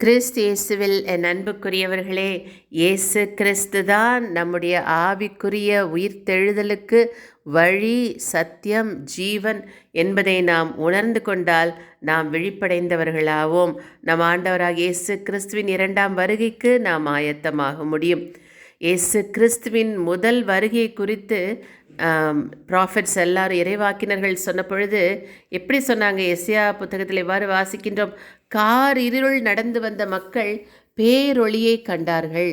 கிறிஸ்து இயேசுவில் என் அன்புக்குரியவர்களே இயேசு கிறிஸ்து தான் நம்முடைய ஆவிக்குரிய உயிர்த்தெழுதலுக்கு வழி சத்தியம் ஜீவன் என்பதை நாம் உணர்ந்து கொண்டால் நாம் விழிப்படைந்தவர்களாவோம். நம் ஆண்டவராக இயேசு கிறிஸ்துவின் இரண்டாம் வருகைக்கு நாம் ஆயத்தமாக முடியும். இயேசு கிறிஸ்துவின் முதல் வருகை குறித்து ப்ராஃபிட்ஸ் எல்லாரும் இறைவாக்கினர்கள் சொன்ன பொழுது எப்படி சொன்னாங்க? எஸ்யா புத்தகத்தில் எவ்வாறு வாசிக்கின்றோம்? கார் இருள் நடந்து வந்த மக்கள் பேரொளியை கண்டார்கள்.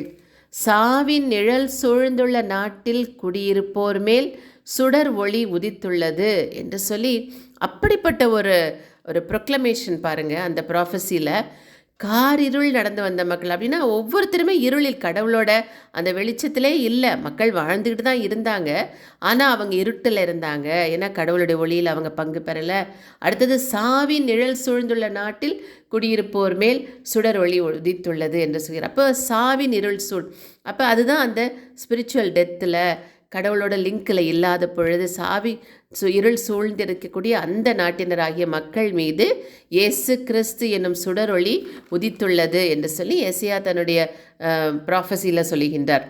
சாவின் நிழல் சூழ்ந்துள்ள நாட்டில் குடியிருப்போர் மேல் சுடர் ஒளி உதித்துள்ளது என்று சொல்லி அப்படிப்பட்ட ஒரு ஒரு ப்ரொக்ளமேஷன் பாருங்கள் அந்த ப்ராஃபஸியில் காரிருள் இருள் நடந்து வந்த மக்கள். அப்படின்னா ஒவ்வொருத்தருமே இருளில் கடவுளோட அந்த வெளிச்சத்திலே இல்லை. மக்கள் வாழ்ந்துக்கிட்டு தான் இருந்தாங்க. ஆனால் அவங்க இருட்டில் இருந்தாங்க. ஏன்னா கடவுளுடைய ஒளியில் அவங்க பங்கு பெறலை. அடுத்தது சாவி நிழல் சூழ்ந்துள்ள நாட்டில் குடியிருப்போர் மேல் சுடர் ஒளி உதித்துள்ளது என்று சொல்கிறார். அப்போ சாவின் இருள் சூழ் அப்போ அதுதான் அந்த ஸ்பிரிச்சுவல் டெத்தில் கடவுளோட லிங்கில் இல்லாத பொழுது சாவி சு இருள் சூழ்ந்திருக்கக்கூடிய அந்த நாட்டினராகிய மக்கள் மீது இயேசு கிறிஸ்து என்னும் சுடரொளி உதித்துள்ளது என்று சொல்லி எசியா தன்னுடைய ப்ராஃபஸியில் சொல்லுகின்றார்.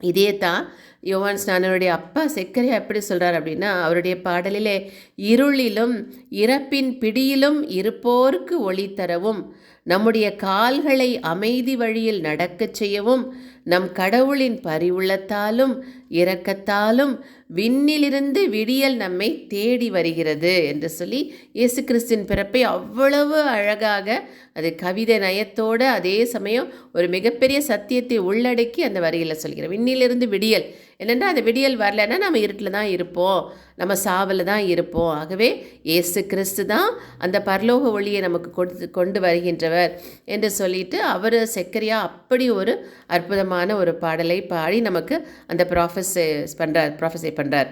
இதே தான் யோவான் ஸ்நானனுடைய அப்பா செக்கரை எப்படி சொல்கிறார் அப்படின்னா அவருடைய பாடலிலே இருளிலும் இறப்பின் பிடியிலும் இருப்போருக்கு ஒளி தரவும் நம்முடைய கால்களை அமைதி வழியில் நடக்கச் செய்யவும் நம் கடவுளின் பரிவுள்ளத்தாலும் இரக்கத்தாலும் விண்ணிலிருந்து விடியல் நம்மை தேடி வருகிறது என்று சொல்லி இயேசு கிறிஸ்தின் பிறப்பை அவ்வளவு அழகாக அது கவிதை நயத்தோடு அதே சமயம் ஒரு மிகப்பெரிய சத்தியத்தை உள்ளடக்கி அந்த வரியில் சொல்கிறேன் விண்ணிலிருந்து விடியல். என்னென்னா அந்த விடியல் வரலைன்னா நம்ம இருட்டில் தான் இருப்போம். நம்ம சாவில் தான் இருப்போம். ஆகவே இயேசு கிறிஸ்து தான் அந்த பரலோக ஒளியை நமக்கு கொடுத்து கொண்டு வருகின்றவர் என்று சொல்லிட்டு அவர் செக்கரியா அப்படி ஒரு அற்புதமான ஒரு பாடலை பாடி நமக்கு அந்த ப்ராஃபஸை பண்ணுறார் ப்ராஃபஸை பண்ணுறார்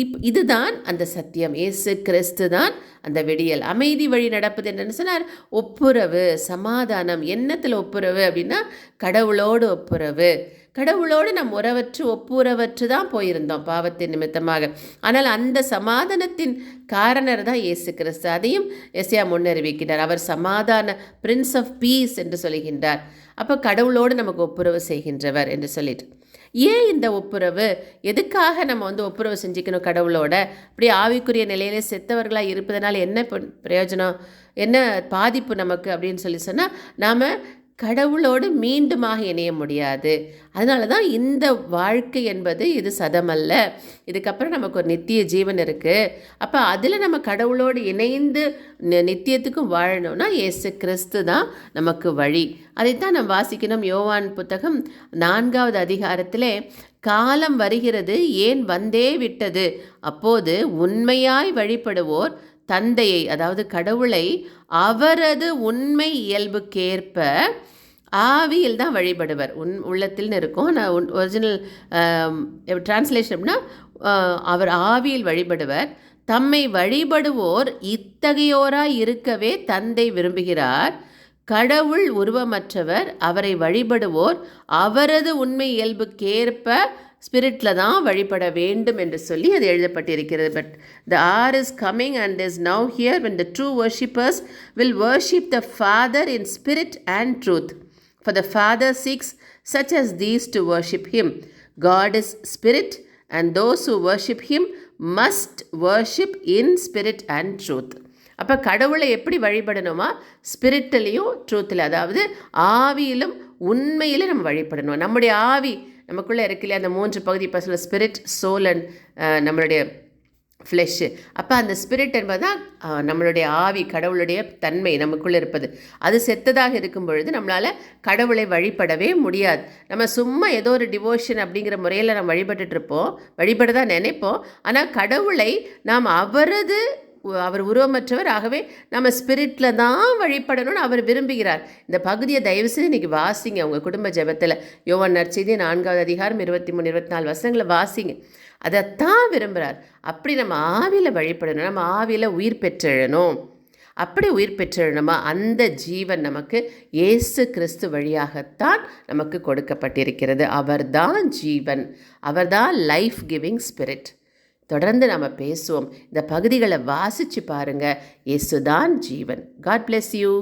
இப் இதுதான் அந்த சத்தியம். இயேசு கிறிஸ்து தான் அந்த விடியல். அமைதி வழி நடப்பது என்னென்னு சொன்னார். ஒப்புரவு சமாதானம். என்னத்தில் ஒப்புரவு அப்படின்னா கடவுளோடு ஒப்புரவு. கடவுளோடு நம் உறவற்று ஒப்புரவற்று தான் போயிருந்தோம் பாவத்தின் நிமித்தமாக. ஆனால் அந்த சமாதானத்தின் காரணர் தான் இயேசு கிறிஸ்து. அதையும் எஸ்யா முன்னறிவிக்கிறார். அவர் சமாதான பிரின்ஸ் ஆஃப் பீஸ் என்று சொல்கின்றார். அப்போ கடவுளோடு நமக்கு ஒப்புரவு செய்கின்றவர் என்று சொல்லிட்டு. ஏன் இந்த ஒப்புரவு? எதுக்காக நம்ம வந்து ஒப்புரவு செஞ்சுக்கணும் கடவுளோட? அப்படி ஆவிக்குரிய நிலையிலே செத்தவர்களாக இருப்பதனால் என்ன பிரயோஜனம்? என்ன பாதிப்பு நமக்கு அப்படின்னு சொல்லி சொன்னால் நாம் கடவுளோடு மீண்டுமாக இணைய முடியாது. அதனால தான் இந்த வாழ்க்கை என்பது இது சதமல்ல. இதுக்கப்புறம் நமக்கு ஒரு நித்திய ஜீவன் இருக்குது அப்போ அதில் நம்ம கடவுளோடு இணைந்து நித்தியத்துக்கும் வாழணும்னா இயேசு கிறிஸ்து தான் நமக்கு வழி. அதைத்தான் நம்ம வாசிக்கணும். யோவான் புத்தகம் நான்காவது அதிகாரத்தில் காலம் வருகிறது ஏன் வந்தே விட்டது? அப்போது உண்மையாய் வழிபடுவோர் தந்தையை அதாவது கடவுளை அவரது உண்மை இயல்புக்கேற்ப ஆவியில் தான் வழிபடுவர். உன் உள்ளத்தில்னு இருக்கும். நான் ஒரிஜினல் டிரான்ஸ்லேஷன் அப்படின்னா அவர் ஆவியில் வழிபடுவர். தம்மை வழிபடுவோர் இத்தகையோராய் இருக்கவே தந்தை விரும்புகிறார். கடவுள் உருவமற்றவர் அவரை வழிபடுவோர் அவரது உண்மை இயல்புக்கேற்ப ஸ்பிரிட்டில் தான் வழிபட வேண்டும் என்று சொல்லி அது எழுதப்பட்டிருக்கிறது. But the hour is coming and is now here when the true worshippers will worship the father in spirit and truth for the father seeks such as these to worship him God is spirit and those who worship him must worship in spirit and truth அப்போ கடவுளை எப்படி வழிபடணுமா? ஸ்பிரிட்டிலையும் ட்ரூத்தில் அதாவது ஆவியிலும் உண்மையிலும் நம்ம வழிபடணும். நம்முடைய ஆவி நமக்குள்ளே இருக்கு அந்த மூன்று பகுதி இப்போ சொல்ல ஸ்பிரிட் சோல் அண்ட் நம்மளுடைய ஃப்ளெஷ்ஷு அப்போ அந்த ஸ்பிரிட் என்பது தான் uh, நம்மளுடைய ஆவி கடவுளுடைய தன்மை நமக்குள்ளே இருப்பது. அது செத்ததாக இருக்கும் பொழுது நம்மளால் கடவுளை வழிபடவே முடியாது. நம்ம சும்மா ஏதோ ஒரு டிவோஷன் அப்படிங்கிற முறையில் நம்ம வழிபட்டுட்ருப்போம் வழிபட தான் நினைப்போம். ஆனால் கடவுளை நாம் அவரது அவர் உருவமற்றவர் ஆகவே நம்ம ஸ்பிரிட்டில் தான் வழிபடணும்னு அவர் விரும்புகிறார். இந்த பகுதியை தயவுசெய்து இன்றைக்கி வாசிங்க. உங்கள் குடும்ப ஜபத்தில் யோவன் நற்செய்தி நான்காவது அதிகாரம் இருபத்தி மூணு இருபத்தி நாலு வருஷங்களை வாசிங்க. அதைத்தான் விரும்புகிறார் அப்படி நம்ம ஆவியில் வழிபடணும். நம்ம ஆவியில் உயிர் பெற்றெழணும். அப்படி உயிர் பெற்றெழணுமா? அந்த ஜீவன் நமக்கு இயேசு கிறிஸ்து வழியாகத்தான் நமக்கு கொடுக்கப்பட்டிருக்கிறது. அவர்தான் ஜீவன். அவர்தான் லைஃப் கிவிங் ஸ்பிரிட் தொடர்ந்து நம்ம பேசுவோம். இந்த பகுதிகளை வாசித்து பாருங்கள் இயேசுதான் ஜீவன். God bless you